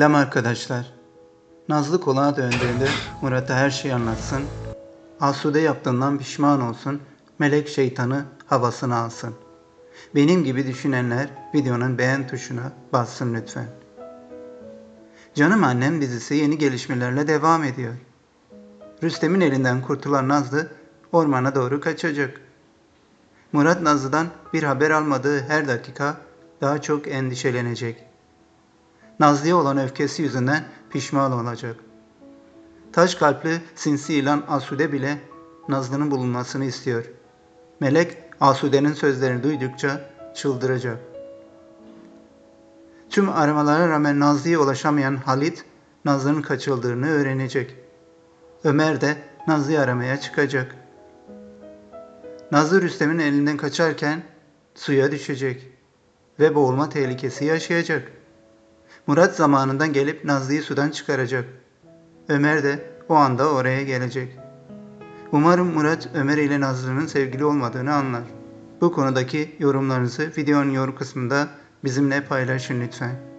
Selam arkadaşlar. Nazlı konağa döndüğünde Murat'a her şeyi anlatsın. Asude yaptığından pişman olsun. Melek şeytanı havasını alsın. Benim gibi düşünenler videonun beğen tuşuna bassın lütfen. Canım Annem dizisi yeni gelişmelerle devam ediyor. Rüstem'in elinden kurtulan Nazlı ormana doğru kaçacak. Murat Nazlı'dan bir haber almadığı her dakika daha çok endişelenecek. Nazlı'ya olan öfkesi yüzünden pişman olacak. Taş kalpli sinsi ilan Asude bile Nazlı'nın bulunmasını istiyor. Melek Asude'nin sözlerini duydukça çıldıracak. Tüm aramalara rağmen Nazlı'ya ulaşamayan Halit, Nazlı'nın kaçıldığını öğrenecek. Ömer de Nazlı'yı aramaya çıkacak. Nazlı Rüstem'in elinden kaçarken suya düşecek ve boğulma tehlikesi yaşayacak. Murat zamanından gelip Nazlı'yı sudan çıkaracak. Ömer de o anda oraya gelecek. Umarım Murat Ömer ile Nazlı'nın sevgili olmadığını anlar. Bu konudaki yorumlarınızı videonun yorum kısmında bizimle paylaşın lütfen.